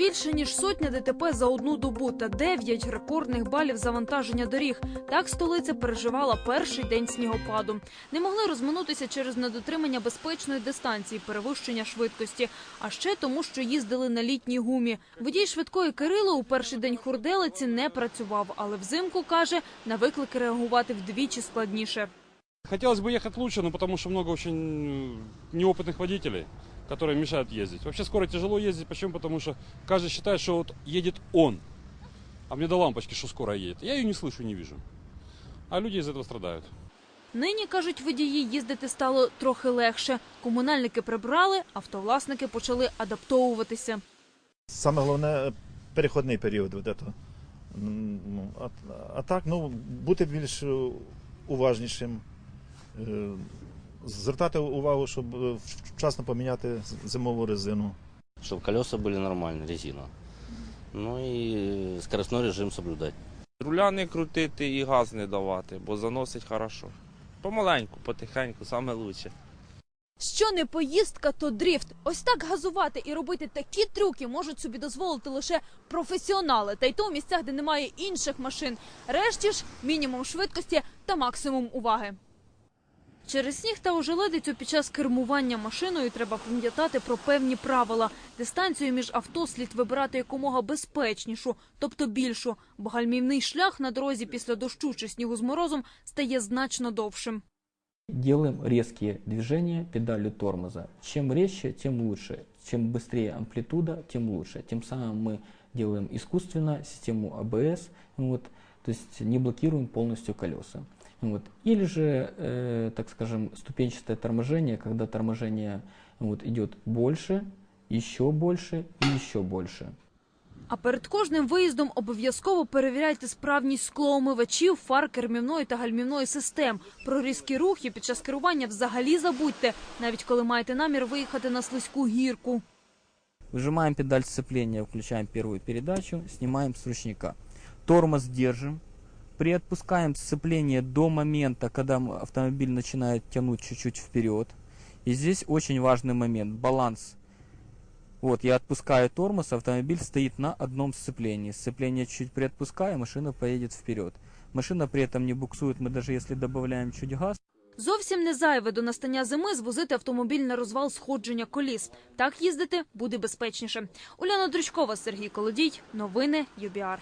Більше ніж сотня ДТП за одну добу та дев'ять рекордних балів завантаження доріг. Так столиця переживала перший день снігопаду. Не могли розминутися через недотримання безпечної дистанції, перевищення швидкості. А ще тому, що їздили на літній гумі. Водій швидкої Кирило у перший день хурделиці не працював, але взимку каже, на виклики реагувати вдвічі складніше. Хотелось бы ехать лучше, но потому что много очень э, неопытных водителей, которые мешают ездить. Вообще скоро тяжело ездить. Почему? Потому что каждый считает, что вот едет он. А мне до лампочки, что скоро едет. Я ее не слышу, не вижу. А люди из этого страдают. Нині, кажуть водії, їздити стало трохи легше. Комунальники прибрали, автовласники почали адаптовуватися. Саме головне е, переходний період. Вот это. М, ну, А, а так, ну, бути більш е, уважнішим, е, звертати увагу, щоб е, вчасно поміняти з- зимову резину. чтобы колеса были нормальные, резина. Ну и скоростной режим соблюдать. Руля не крутити і газ не давати, бо заносить хорошо. Помаленьку, потихеньку, саме лучше. Що не поїздка, то дріфт. Ось так газувати і робити такі трюки можуть собі дозволити лише професіонали, та й то у місцях, де немає інших машин. Решті ж мінімум швидкості та максимум уваги. Через сніг та ожеледицю під час кермування машиною треба пам'ятати про певні правила. Дистанцію між авто слід вибирати якомога безпечнішу, тобто більшу, бо гальмівний шлях на дорозі після дощу чи снігу з морозом стає значно довшим. Делаем резкие движения педалью тормоза. Чем резче, тем лучше. Чем быстрее амплитуда, тем лучше. Тем самым мы делаем искусственно систему АБС, вот, то есть не блокируем полностью колеса. Вот. Или же, э, так скажем, ступенчатое торможение, когда торможение вот, идет больше, еще больше и еще больше. А перед кожним виїздом обов'язково перевіряйте справність склоомивачів, фар кермівної та гальмівної систем. Про різкі рухи під час керування взагалі забудьте, навіть коли маєте намір виїхати на слизьку гірку. Выжимаем педаль сцепления, включаем первую передачу, снимаем с ручника. Тормоз держим. Приотпускаем сцепление до момента, когда м- автомобиль начинает тянуть чуть-чуть вперед. И здесь очень важный момент – баланс. Вот, я отпускаю тормоз, автомобиль стоит на одном сцеплении. Сцепление чуть приотпускаю, машина поедет вперед. Машина при этом не буксует, мы даже если добавляем чуть газ, Зовсім не зайве до настання зими звозити автомобіль на розвал сходження коліс. Так їздити буде безпечніше. Уляна Дрючкова, Сергій Колодій. Новини ЮБІАР.